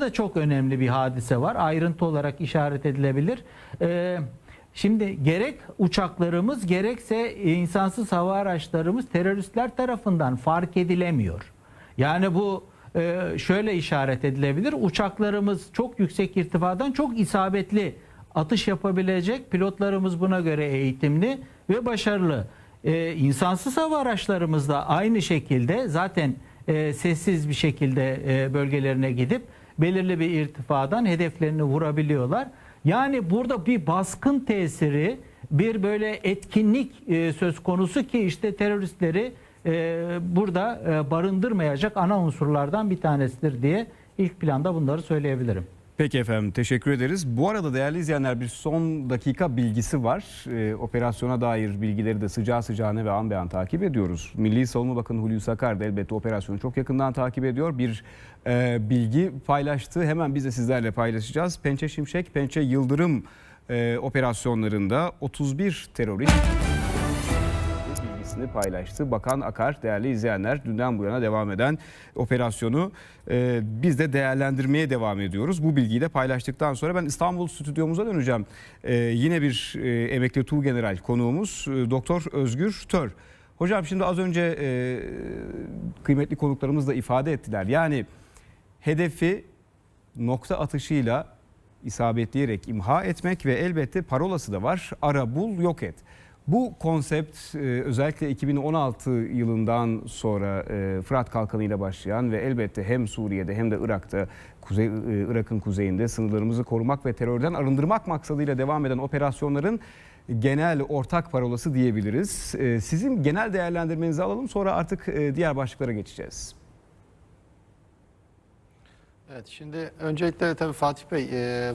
da çok önemli bir hadise var. Ayrıntı olarak işaret edilebilir. Ee, şimdi gerek uçaklarımız gerekse insansız hava araçlarımız teröristler tarafından fark edilemiyor. Yani bu e, şöyle işaret edilebilir. Uçaklarımız çok yüksek irtifadan çok isabetli atış yapabilecek. Pilotlarımız buna göre eğitimli ve başarılı. Ee, insansız hava araçlarımız da aynı şekilde zaten e, sessiz bir şekilde e, bölgelerine gidip belirli bir irtifadan hedeflerini vurabiliyorlar. Yani burada bir baskın tesiri, bir böyle etkinlik e, söz konusu ki işte teröristleri e, burada e, barındırmayacak ana unsurlardan bir tanesidir diye ilk planda bunları söyleyebilirim. Peki efendim teşekkür ederiz. Bu arada değerli izleyenler bir son dakika bilgisi var. Ee, operasyona dair bilgileri de sıcağı sıcağına ve an be an takip ediyoruz. Milli Savunma Bakanı Hulusi Akar da elbette operasyonu çok yakından takip ediyor. Bir e, bilgi paylaştı. Hemen biz de sizlerle paylaşacağız. Pençe Şimşek, Pençe Yıldırım e, operasyonlarında 31 terörist bilgisini paylaştı. Bakan Akar değerli izleyenler dünden bu yana devam eden operasyonu e, biz de değerlendirmeye devam ediyoruz. Bu bilgiyi de paylaştıktan sonra ben İstanbul stüdyomuza döneceğim. E, yine bir e, emekli Tuğgeneral konuğumuz e, Doktor Özgür Tör. Hocam şimdi az önce e, kıymetli konuklarımız da ifade ettiler. Yani hedefi nokta atışıyla isabetleyerek imha etmek ve elbette parolası da var. Ara bul yok et. Bu konsept e, özellikle 2016 yılından sonra e, Fırat Kalkanı ile başlayan ve elbette hem Suriye'de hem de Irak'ta Kuzey e, Irak'ın kuzeyinde sınırlarımızı korumak ve terörden arındırmak maksadıyla devam eden operasyonların genel ortak parolası diyebiliriz. Sizin genel değerlendirmenizi alalım sonra artık diğer başlıklara geçeceğiz. Evet şimdi öncelikle tabii Fatih Bey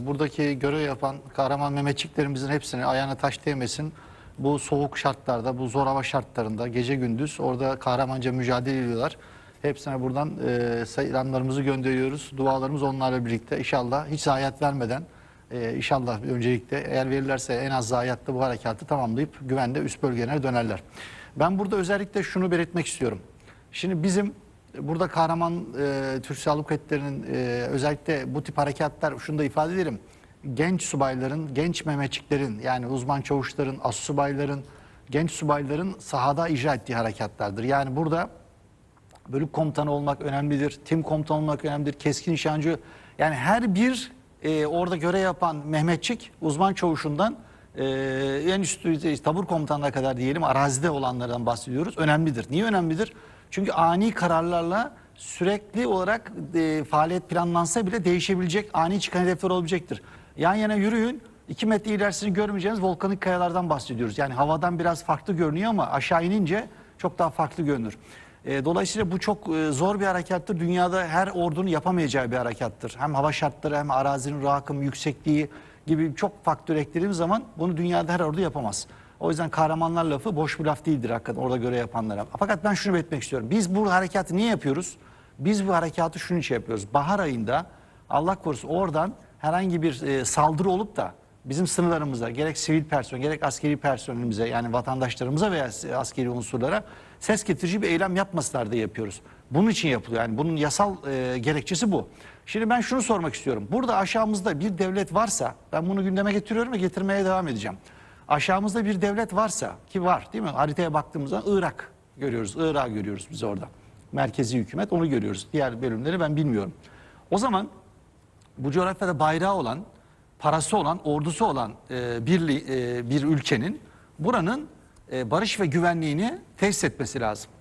buradaki görev yapan kahraman Mehmetçiklerimizin hepsini ayağına taş değmesin. Bu soğuk şartlarda, bu zor hava şartlarında gece gündüz orada kahramanca mücadele ediyorlar. Hepsine buradan e, selamlarımızı gönderiyoruz. Dualarımız onlarla birlikte. İnşallah hiç zayiat vermeden e, inşallah öncelikle eğer verirlerse en az zayiatlı bu harekatı tamamlayıp güvende üst bölgelerine dönerler. Ben burada özellikle şunu belirtmek istiyorum. Şimdi bizim burada kahraman e, Türk Silahlı Kuvvetleri'nin e, özellikle bu tip harekatlar şunu da ifade ederim. Genç subayların, genç Mehmetçiklerin yani uzman çavuşların, assubayların, genç subayların sahada icra ettiği harekatlardır. Yani burada bölük komutanı olmak önemlidir, tim komutanı olmak önemlidir, keskin nişancı. Yani her bir e, orada görev yapan Mehmetçik uzman çavuşundan e, en üst düzey tabur komutanına kadar diyelim arazide olanlardan bahsediyoruz. Önemlidir. Niye önemlidir? Çünkü ani kararlarla sürekli olarak e, faaliyet planlansa bile değişebilecek, ani çıkan hedefler olabilecektir. Yan yana yürüyün, 2 metre ilerisini görmeyeceğiniz volkanik kayalardan bahsediyoruz. Yani havadan biraz farklı görünüyor ama aşağı inince çok daha farklı görünür. E, dolayısıyla bu çok e, zor bir harekattır. Dünyada her ordunun yapamayacağı bir harekattır. Hem hava şartları hem arazinin rakım, yüksekliği gibi çok faktör eklediğimiz zaman bunu dünyada her ordu yapamaz. O yüzden kahramanlar lafı boş bir laf değildir hakikaten orada göre yapanlara. Fakat ben şunu belirtmek istiyorum. Biz bu harekatı niye yapıyoruz? Biz bu harekatı şunun için yapıyoruz. Bahar ayında Allah korusun oradan herhangi bir e, saldırı olup da bizim sınırlarımıza gerek sivil personel gerek askeri personelimize yani vatandaşlarımıza veya askeri unsurlara ses getirici bir eylem yapmasınlar diye yapıyoruz. Bunun için yapılıyor. Yani bunun yasal e, gerekçesi bu. Şimdi ben şunu sormak istiyorum. Burada aşağımızda bir devlet varsa ben bunu gündeme getiriyorum ve getirmeye devam edeceğim. Aşağımızda bir devlet varsa ki var değil mi? Haritaya baktığımızda Irak görüyoruz. Irak'ı görüyoruz biz orada. Merkezi hükümet onu görüyoruz. Diğer bölümleri ben bilmiyorum. O zaman bu coğrafyada bayrağı olan, parası olan, ordusu olan e, bir, e, bir ülkenin buranın e, barış ve güvenliğini tesis etmesi lazım.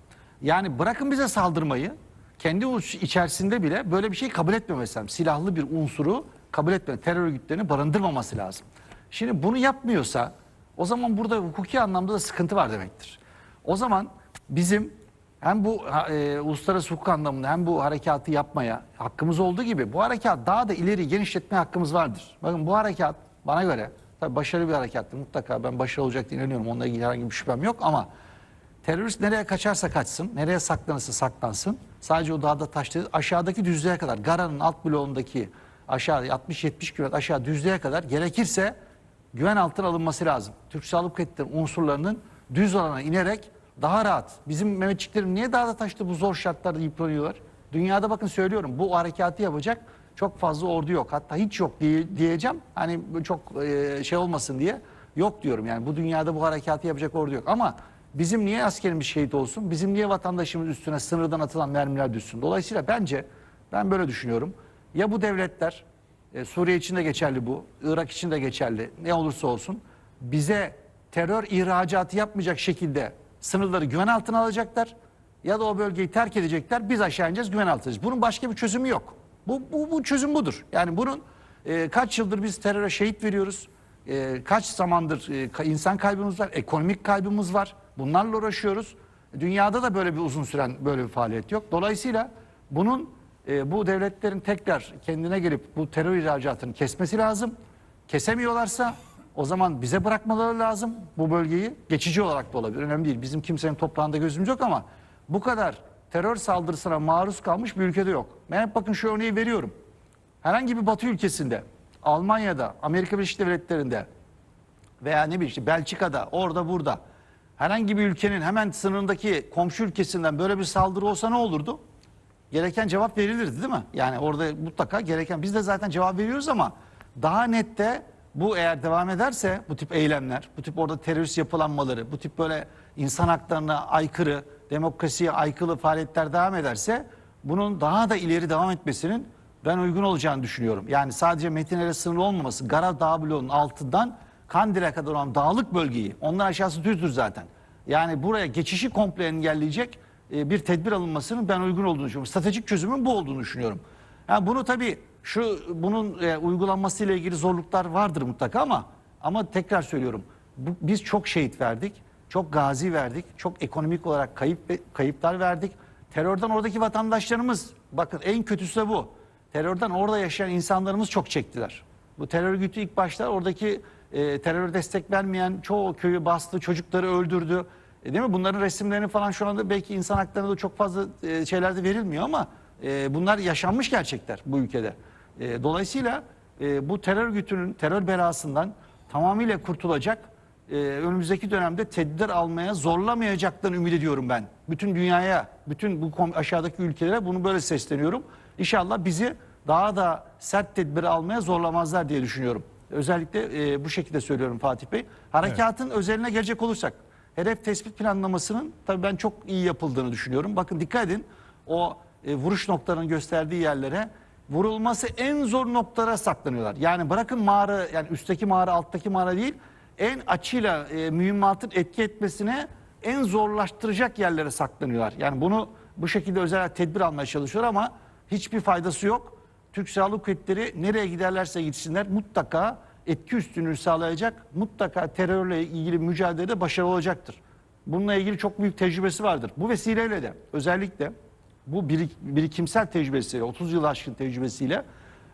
Yani bırakın bize saldırmayı, kendi içerisinde bile böyle bir şey kabul etmemesi lazım. Silahlı bir unsuru kabul etme, terör örgütlerini barındırmaması lazım. Şimdi bunu yapmıyorsa o zaman burada hukuki anlamda da sıkıntı var demektir. O zaman bizim hem bu e, uluslararası hukuk anlamında hem bu harekatı yapmaya hakkımız olduğu gibi bu harekat daha da ileri genişletme hakkımız vardır. Bakın bu harekat bana göre tabii başarılı bir harekattır. Mutlaka ben başarılı olacak diye inanıyorum. Onunla ilgili herhangi bir şüphem yok ama terörist nereye kaçarsa kaçsın, nereye saklanırsa saklansın. Sadece o dağda taş değil, aşağıdaki düzlüğe kadar, Gara'nın alt bloğundaki aşağı 60-70 kilometre aşağı düzlüğe kadar gerekirse güven altına alınması lazım. Türk Silahlı Kuvvetleri unsurlarının düz alana inerek daha rahat. Bizim Mehmetçiklerim niye dağda taşta bu zor şartlarda yıpranıyorlar? Dünyada bakın söylüyorum bu harekatı yapacak çok fazla ordu yok. Hatta hiç yok diye, diyeceğim. Hani çok e, şey olmasın diye yok diyorum. Yani bu dünyada bu harekatı yapacak ordu yok. Ama bizim niye askerimiz şehit olsun? Bizim niye vatandaşımız üstüne sınırdan atılan mermiler düşsün? Dolayısıyla bence ben böyle düşünüyorum. Ya bu devletler e, Suriye için de geçerli bu, Irak için de geçerli. Ne olursa olsun bize terör ihracatı yapmayacak şekilde sınırları güven altına alacaklar ya da o bölgeyi terk edecekler. Biz aşağı ineceğiz, güven altına. Bunun başka bir çözümü yok. Bu, bu, bu çözüm budur. Yani bunun e, kaç yıldır biz teröre şehit veriyoruz. E, kaç zamandır e, insan kaybımız var, ekonomik kaybımız var. Bunlarla uğraşıyoruz. Dünyada da böyle bir uzun süren böyle bir faaliyet yok. Dolayısıyla bunun e, bu devletlerin tekrar kendine gelip bu terör ihracatını kesmesi lazım. Kesemiyorlarsa o zaman bize bırakmaları lazım bu bölgeyi. Geçici olarak da olabilir. Önemli değil. Bizim kimsenin toprağında gözümüz yok ama bu kadar terör saldırısına maruz kalmış bir ülkede yok. Ben hep bakın şu örneği veriyorum. Herhangi bir batı ülkesinde, Almanya'da, Amerika Birleşik Devletleri'nde veya ne bileyim işte Belçika'da, orada burada herhangi bir ülkenin hemen sınırındaki komşu ülkesinden böyle bir saldırı olsa ne olurdu? Gereken cevap verilirdi değil mi? Yani orada mutlaka gereken biz de zaten cevap veriyoruz ama daha nette bu eğer devam ederse bu tip eylemler, bu tip orada terörist yapılanmaları, bu tip böyle insan haklarına aykırı, demokrasiye aykırı faaliyetler devam ederse bunun daha da ileri devam etmesinin ben uygun olacağını düşünüyorum. Yani sadece Metinler'e sınırlı olmaması, Gara Dağ bloğunun altından Kandil'e kadar olan dağlık bölgeyi, ondan aşağısı düzdür zaten. Yani buraya geçişi komple engelleyecek e, bir tedbir alınmasının ben uygun olduğunu düşünüyorum. Stratejik çözümün bu olduğunu düşünüyorum. Yani bunu tabii şu bunun e, uygulanması ile ilgili zorluklar vardır mutlaka ama ama tekrar söylüyorum. Bu, biz çok şehit verdik, çok gazi verdik, çok ekonomik olarak kayıp kayıplar verdik. Terörden oradaki vatandaşlarımız bakın en kötüsü de bu. Terörden orada yaşayan insanlarımız çok çektiler. Bu terör örgütü ilk başta oradaki e, terör destek vermeyen çoğu köyü bastı, çocukları öldürdü. E, değil mi? Bunların resimlerini falan şu anda belki insan haklarına da çok fazla e, şeylerde verilmiyor ama e, bunlar yaşanmış gerçekler bu ülkede. E, dolayısıyla e, bu terör örgütünün terör belasından tamamıyla kurtulacak e, önümüzdeki dönemde tedbir almaya zorlamayacaklarını ümit ediyorum ben. Bütün dünyaya, bütün bu aşağıdaki ülkelere bunu böyle sesleniyorum. İnşallah bizi daha da sert tedbir almaya zorlamazlar diye düşünüyorum. Özellikle e, bu şekilde söylüyorum Fatih Bey. Harekatın özeline gelecek olursak, hedef tespit planlamasının tabii ben çok iyi yapıldığını düşünüyorum. Bakın dikkat edin o e, vuruş noktalarının gösterdiği yerlere vurulması en zor noktalara saklanıyorlar. Yani bırakın mağara, yani üstteki mağara, alttaki mağara değil, en açıyla e, mühimmatın etki etmesine en zorlaştıracak yerlere saklanıyorlar. Yani bunu bu şekilde özel tedbir almaya çalışıyor ama hiçbir faydası yok. Türk Silahlı Kuvvetleri nereye giderlerse gitsinler mutlaka etki üstünlüğü sağlayacak, mutlaka terörle ilgili mücadelede başarılı olacaktır. Bununla ilgili çok büyük tecrübesi vardır. Bu vesileyle de özellikle bu birik- birikimsel tecrübesiyle, 30 yıl aşkın tecrübesiyle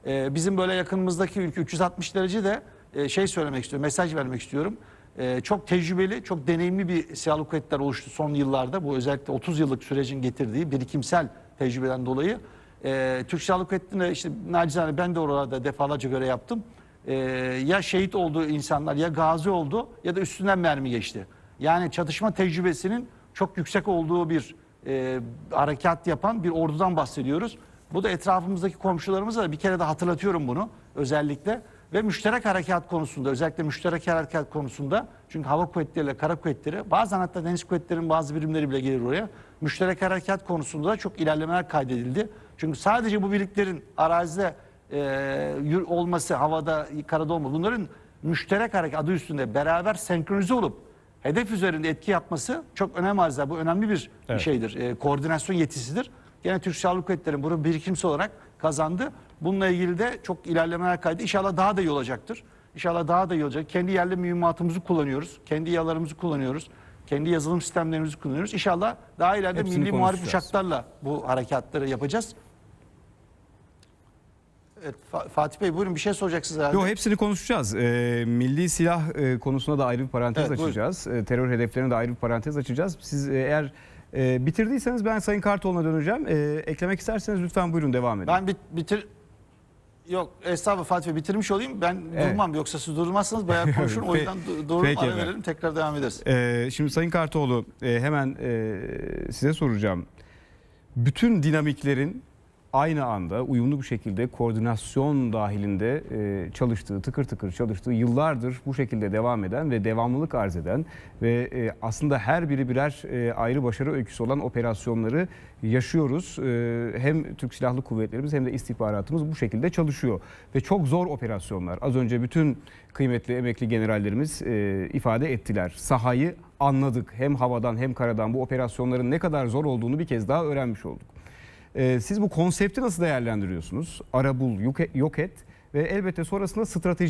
e, bizim böyle yakınımızdaki ülke 360 derece de e, şey söylemek istiyorum, mesaj vermek istiyorum. E, çok tecrübeli, çok deneyimli bir silahlı kuvvetler oluştu son yıllarda. Bu özellikle 30 yıllık sürecin getirdiği birikimsel tecrübeden dolayı. E, Türk Silahlı Kuvvetleri'nde işte nacizane ben de oralarda defalarca görev yaptım. E, ya şehit oldu insanlar ya gazi oldu ya da üstünden mermi geçti. Yani çatışma tecrübesinin çok yüksek olduğu bir e, harekat yapan bir ordudan bahsediyoruz. Bu da etrafımızdaki komşularımıza da bir kere de hatırlatıyorum bunu özellikle. Ve müşterek harekat konusunda özellikle müşterek harekat konusunda çünkü hava kuvvetleriyle kara kuvvetleri bazen hatta deniz kuvvetlerinin bazı birimleri bile gelir oraya. Müşterek harekat konusunda da çok ilerlemeler kaydedildi. Çünkü sadece bu birliklerin arazide e, olması, havada, karada olması bunların müşterek hareket adı üstünde beraber senkronize olup hedef üzerinde etki yapması çok önem arz eder. Bu önemli bir Evet. şeydir. E, koordinasyon yetisidir. Gene Türk Silahlı Kuvvetleri'nin bunu birikimsi olarak kazandı. Bununla ilgili de çok ilerlemeler kaydı. İnşallah daha da iyi olacaktır. İnşallah daha da iyi olacak. Kendi yerli mühimmatımızı kullanıyoruz. Kendi yalarımızı kullanıyoruz. Kendi yazılım sistemlerimizi kullanıyoruz. İnşallah daha ileride Hepsini milli muharip uçaklarla bu harekatları yapacağız. Evet, Fa- Fatih Bey buyurun bir şey soracaksınız herhalde. Yo hepsini konuşacağız. Ee, milli silah e, konusuna da ayrı bir parantez Evet, açacağız. Ee, terör hedeflerine de ayrı bir parantez açacağız. Siz e, eğer e, bitirdiyseniz ben Sayın Kartoğlu'na döneceğim. Ee, eklemek isterseniz lütfen buyurun devam edin. Ben bit, bitir... Yok estağfurullah Fatih Bey bitirmiş olayım. Ben Evet. durmam yoksa siz durmazsanız bayağı konuşun. o Pe- yüzden du- dururum Peki ara efendim. verelim tekrar devam ederiz. Ee, şimdi Sayın Kartoğlu e, hemen e, size soracağım. Bütün dinamiklerin aynı anda uyumlu bir şekilde koordinasyon dahilinde e, çalıştığı, tıkır tıkır çalıştığı, yıllardır bu şekilde devam eden ve devamlılık arz eden ve e, aslında her biri birer e, ayrı başarı öyküsü olan operasyonları yaşıyoruz. E, Hem Türk Silahlı Kuvvetlerimiz hem de istihbaratımız bu şekilde çalışıyor ve çok zor operasyonlar. Az önce bütün kıymetli emekli generallerimiz e, ifade ettiler. Sahayı anladık. Hem havadan hem karadan bu operasyonların ne kadar zor olduğunu bir kez daha öğrenmiş olduk. Ee, siz bu konsepti nasıl değerlendiriyorsunuz? Ara bul, yok et, ve elbette sonrasında strateji